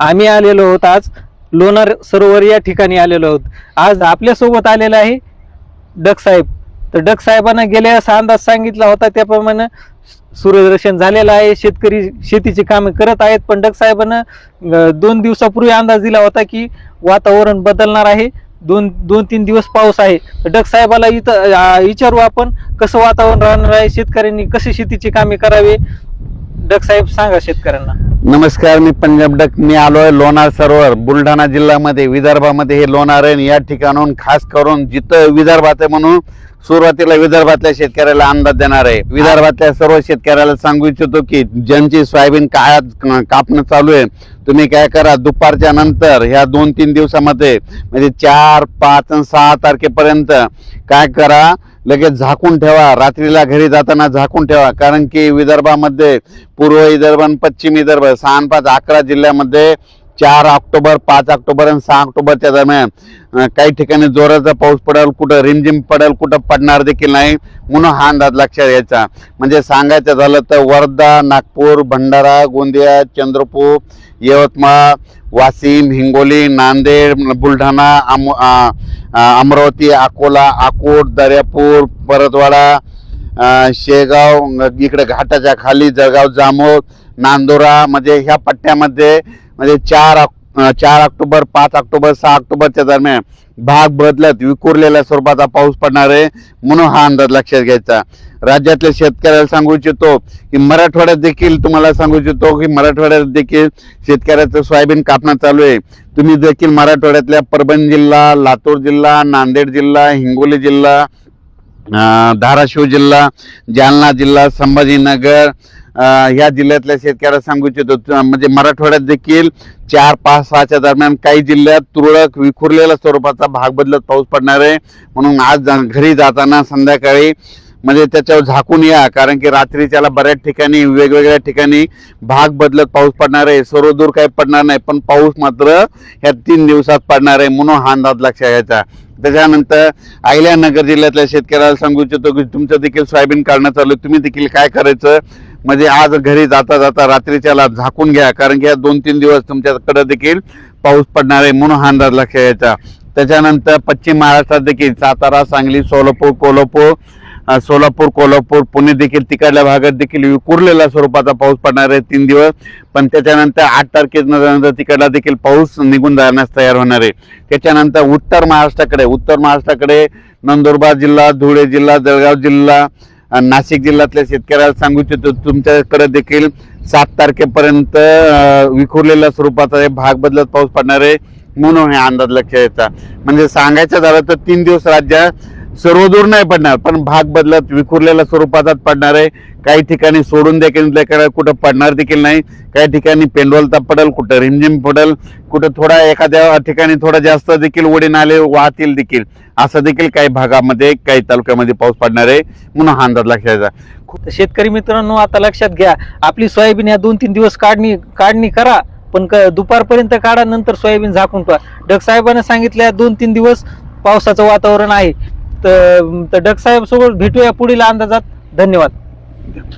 आम्ही आलेलो आहोत आज. लोणार सरोवर या ठिकाणी आलेलो आहोत. आज आपल्यासोबत आलेला आहे डक साहेब. तर डक साहेबांना गेल्या असा अंदाज सांगितला होता त्याप्रमाणे सूर्यदर्शन झालेलं आहे. शेतकरी शेतीची कामे करत आहेत पण डक साहेबांना दोन दिवसापूर्वी अंदाज दिला होता की वातावरण बदलणार आहे. दोन दोन तीन दिवस पाऊस आहे. तर डक साहेबाला इथं विचारू आपण कसं वातावरण राहणार आहे शेतकऱ्यांनी कशी शेतीची कामे करावे? डक साहेब सांगा शेतकऱ्यांना. नमस्कार मी पंजाब डक मी आलो आहे लोणार सरोवर बुलढाणा जिल्ह्यामध्ये विदर्भामध्ये. हे लोणार आहे या ठिकाणाहून खास करून जिथं विदर्भात आहे म्हणून सुरुवातीला विदर्भातल्या शेतकऱ्याला अंदाज देणार आहे. विदर्भातल्या सर्व शेतकऱ्याला सांगू इच्छितो की ज्यांची सोयाबीन काळात कापणं चालू आहे तुम्ही काय करा दुपारच्या नंतर ह्या दोन तीन दिवसामध्ये म्हणजे चार पाच आणि सहा तारखेपर्यंत काय करा लगेच झाकून ठेवा. रात्रीला घरी जाताना झाकून ठेवा. कारण की विदर्भामध्ये पूर्व विदर्भ आणि पश्चिम विदर्भ सहा पाच अकरा जिल्ह्यामध्ये चार ऑक्टोबर पाच ऑक्टोबर आणि सहा ऑक्टोबरच्या दरम्यान काही ठिकाणी जोराचा पाऊस पडेल कुठं रिमझिम पडेल कुठं पडणार देखील नाही म्हणून हा अंदाज लक्षात घ्यायचा. म्हणजे सांगायचं झालं तर वर्धा नागपूर भंडारा गोंदिया चंद्रपूर यवतमाळ वाशिम हिंगोली नांदेड बुलढाणा अम अमरावती अकोला अकोट दर्यापूर परतवाडा शेगाव इकडे घाटाच्या खाली जळगाव जामोद नांदोरा म्हणजे ह्या पट्ट्यामध्ये म्हणजे चार चार ऑक्टोबर पाच ऑक्टोबर सहा ऑक्टोबरच्या दरम्यान भाग बदलत विखुरलेल्या स्वरूपाचा पाऊस पडणार आहे म्हणून हा अंदाज लक्षात घ्यायचा. राज्यातल्या शेतकऱ्याला सांगू इच्छितो की मराठवाड्यात देखील तुम्हाला सांगू इच्छितो की मराठवाड्यात देखील शेतकऱ्याचं सोयाबीन कापणं चालू आहे. तुम्ही देखील मराठवाड्यातल्या परभणी जिल्हा लातूर जिल्हा नांदेड जिल्हा हिंगोली जिल्हा धाराशिव जिल्हा जालना जिल्हा संभाजीनगर ह्या जिल्ह्यातल्या शेतकऱ्याला सांगू इच्छितो म्हणजे मराठवाड्यात देखील चार पाच सहाच्या दरम्यान काही जिल्ह्यात तुरळक विखुरलेल्या स्वरूपाचा भाग बदलत पाऊस पडणार आहे. म्हणून आज घरी जाताना संध्याकाळी म्हणजे त्याच्यावर झाकून या कारण की रात्री त्याला बऱ्याच ठिकाणी वेगवेगळ्या ठिकाणी भाग बदलत पाऊस पडणार आहे. सर्व दूर काही पडणार नाही पण पाऊस मात्र ह्या तीन दिवसात पडणार आहे म्हणून हा अंदाज लक्षात घ्यायचा. त्याच्यानंतर अहिल्यानगर जिल्ह्यातल्या शेतकऱ्याला सांगू इच्छितो की तुमचं देखील सोयाबीन काढणं चालू आहे. तुम्ही देखील काय करायचं? म्हणजे आज घरी जाता जाता रात्रीच्याला झाकून घ्या कारण की दोन तीन दिवस तुमच्याकडे देखील पाऊस पडणार आहे म्हणून हा अंदाज लक्ष घ्यायचा त्याच्यानंतर पश्चिम महाराष्ट्रात देखील सातारा सांगली सोलापूर कोल्हापूर सोलापूर कोल्हापूर पुणे देखील तिकडल्या भागात देखील विखुरलेल्या स्वरूपाचा पाऊस पडणार आहे तीन दिवस. पण त्याच्यानंतर आठ तारखेनंतर तिकडला देखील पाऊस निघून जाण्यास तयार होणार आहे. त्याच्यानंतर उत्तर महाराष्ट्राकडे उत्तर महाराष्ट्राकडे नंदुरबार जिल्हा धुळे जिल्हा जळगाव जिल्हा नाशिक जिल्ह्यातल्या शेतकऱ्याला सांगू इच्छितो तुमच्याकडे देखील सात तारखेपर्यंत विखुरलेल्या स्वरूपाचा हे भाग बदलत पाऊस पडणार आहे म्हणून हे अंदाज लक्षात येतात म्हणजे सांगायचं झालं तर तीन दिवस राज्यात सर्वदूर नाही पडणार पण भाग बदलत विखुरलेल्या स्वरूपाचाच पडणार आहे. काही ठिकाणी सोडून देखील कुठं पडणार देखील नाही. काही ठिकाणी पेंडोलता पडेल कुठं रिमझिम पडेल कुठं थोडा एखाद्या ठिकाणी थोडा जास्त देखील ओढे नाले वाहतील देखील. असं देखील काही भागामध्ये काही तालुक्यामध्ये पाऊस पडणार आहे. म्हणून हा अंदाज लक्षात शेतकरी मित्रांनो आता लक्षात घ्या आपली सोयाबीन या दोन तीन दिवस काढणी काढणी करा पण क- दुपारपर्यंत काढा नंतर सोयाबीन झाकून ठेवा. डग साहेबांना सांगितलं दोन तीन दिवस पावसाचं वातावरण आहे. तर डग साहेब सोबत भेटूया पुढील अंदाजात. धन्यवाद.